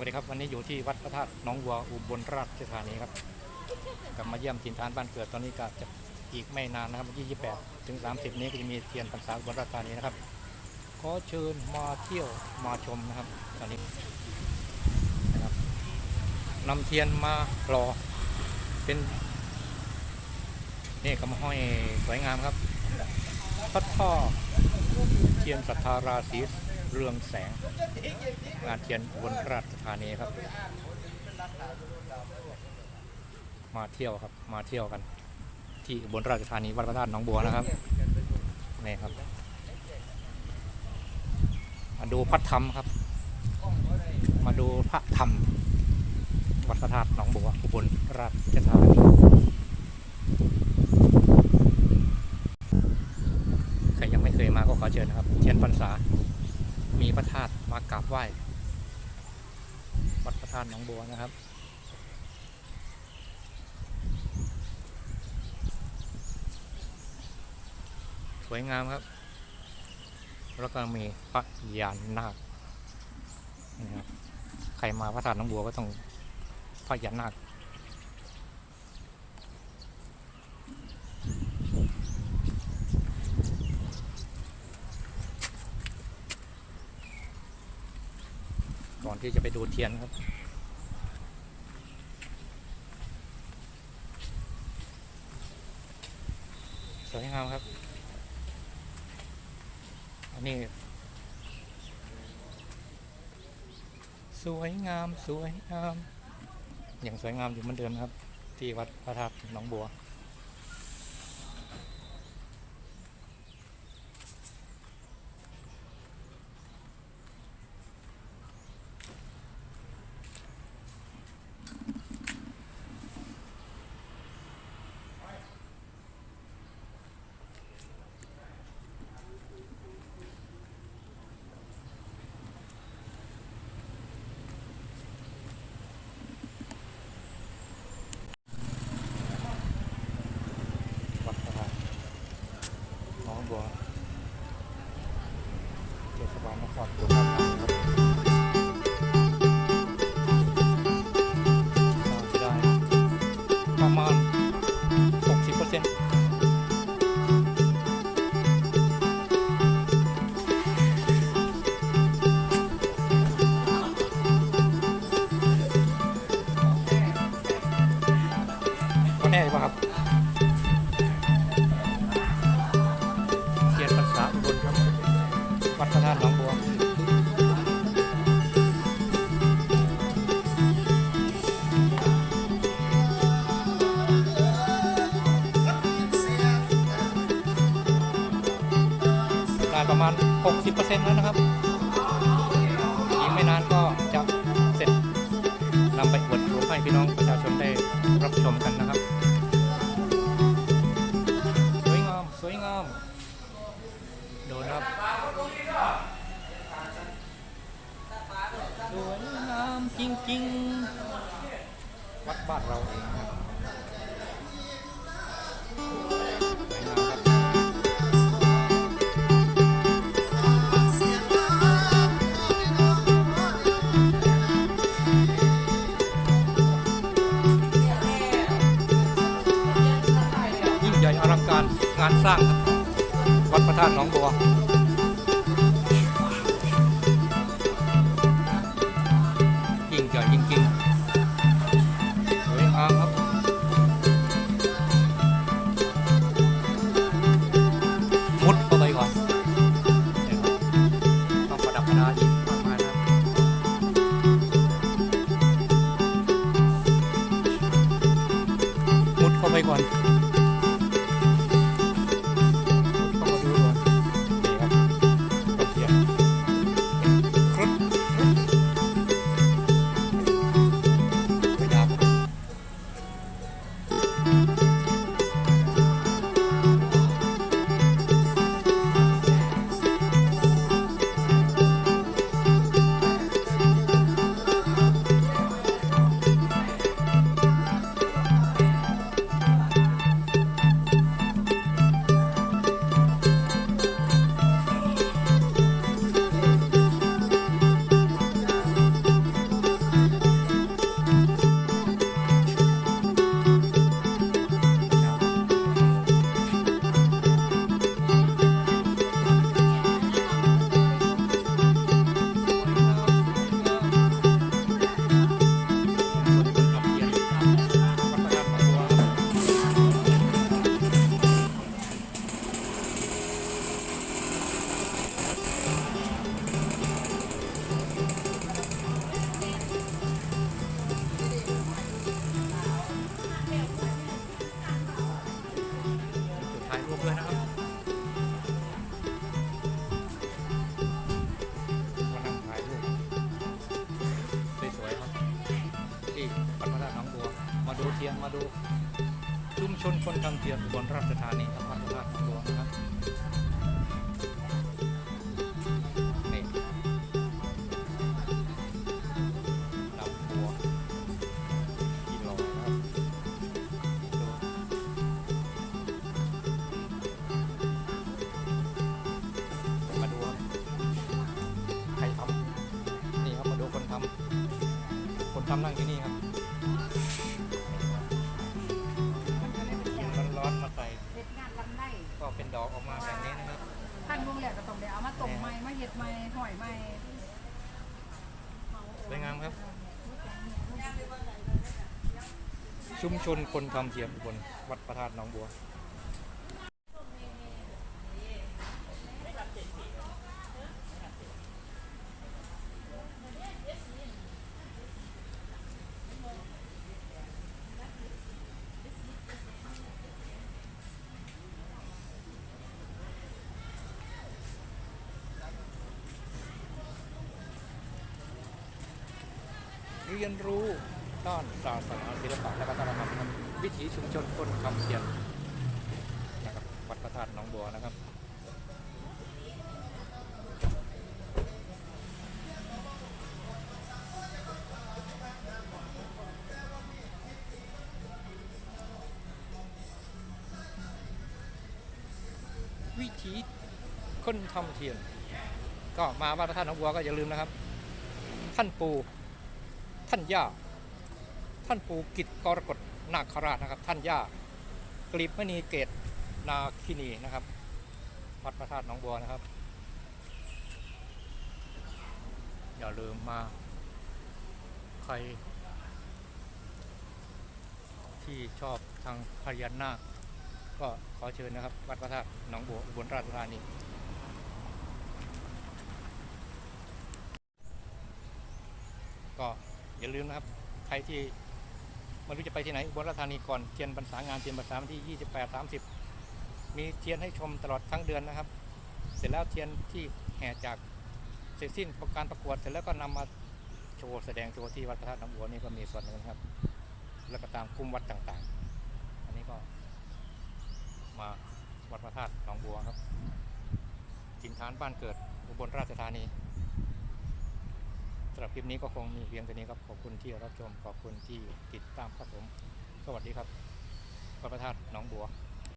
วัสดีครับวันนี้อยู่ที่วัดพระธาตุน้องวัวอุบลราชธานีครับกลับมาเยี่ยมถิ่นฐานบ้านเกิดตอนนี้ก็จะอีกไม่นานนะครับวันที่28ถึง 30 นี้ก็จะมีเทียนพรรษาอุบลราชธานีนะครับขอเชิญมาเที่ยวมาชมนะครับ ตอนนี้นะครับนำเทียนมารอเป็นนี่ก็มาห้อยสวยงามครับพระท่อเทียนสัทธาราศี เรืองแสง งานเทียนบลราชธานีครับ มาเที่ยวครับ มาเที่ยวกัน ที่บลราชธานีวัดพระธาตุหนองบัวนะครับนี่ครับมาดูพระธรรมครับ มาดูพระธรรม วัดพระธาตุหนองบัวอุบลราชธานีใครยังไม่เคยมาก็ขอเชิญนะครับ เทียนพรรษา มีพระธาตุมากราบไหว้วัดพระธาตุหนองบัวนะครับ สวยงามครับ แล้วก็มีพระยานนาคนี่ครับใครมาพระธาตุหนองบัวก็ต้องพระยานนาค ก่อนที่จะไปดูเทียนครับสวยงามครับ อันนี้ สวยงาม สวยงาม อย่างสวยงามอยู่เหมือนเดิมครับ ที่วัดพระธาตุหนองบัว วัดพระธาตุหนองบัว เทศ ประมาณ 60%แล้วนะครับอีกไม่นานก็จะเสร็จนำไปอวดโฉมให้พี่น้องประชาชนได้รับชมกันนะครับ สวยงาม สวยงาม โดนครับ สวยงามจริงๆ วัดบ้านเราเองครับ สร้างครับวัดพระธาตุหนองบัวยิ่งใหญ่จริงๆสวยงามครับมุดเข้าไปก่อนต้องประดับประดาอีกมากมายนะมุดเข้าไปก่อน เทียนมาดูชุมชนคนทำเทียนอุบลราชธานีครับวัดพราตุหนองบัวนะครับนี่ดอกบัวกิโลนะครับมาดูครับใครทำนี่ครับมาดูคนทำคนทำนั่งที่นี่ สวยงามครับ ชุมชนคนทำเทียมอุบลวัดประธาตุหนองบัว เรียนรู้ด้านศาสนาศิลปะและวัฒนธรรมครับวิถีชุมชนคนทำเทียนนะครับวัดพระธาตุหนองบัวนะครับวิถีคนทำเทียน ก็มาวัดพระธาตุหนองบัวก็อย่าลืมนะครับ ท่านปู่ ท่านย่า ท่านปู่กิจกรกฎนาคราชนะครับ ท่านย่ากลีบมณีเกตนาคินีนะครับวัดพระธาตุหนองบัวนะครับ อย่าลืมมา ใคร ที่ชอบทางพญานาคก็ขอเชิญนะครับ วัดพระธาตุหนองบัวอุบลราชธานีก็ อย่าลืมนะครับ ใครที่ไม่รู้จะไปที่ไหนอุบลราชธานีก่อนเทียนพรรษางานเทียนพรรษาวันที่ 28 30 มีเทียนให้ชมตลอดทั้งเดือนนะครับ เสร็จแล้วเทียนที่แห่จากเสร็จสิ้นการประกวดเสร็จแล้วก็นำมาโชว์แสดงโชว์ที่วัดพระธาตุหนองบัวนี่ก็มีส่วนหนึงครับ แล้วก็ตามคุ้มวัดต่างๆ อันนี้ก็มาวัดพระธาตุหนองบัวครับถิ่นฐานบ้านเกิดอุบลราชธานีำหรับคลิปนี้ก็คงมีเพียงเท่านี้ครับ ขอบคุณที่รับชม ขอบคุณที่ติดตามครับผม สวัสดีครับพระประธาตหนองบัว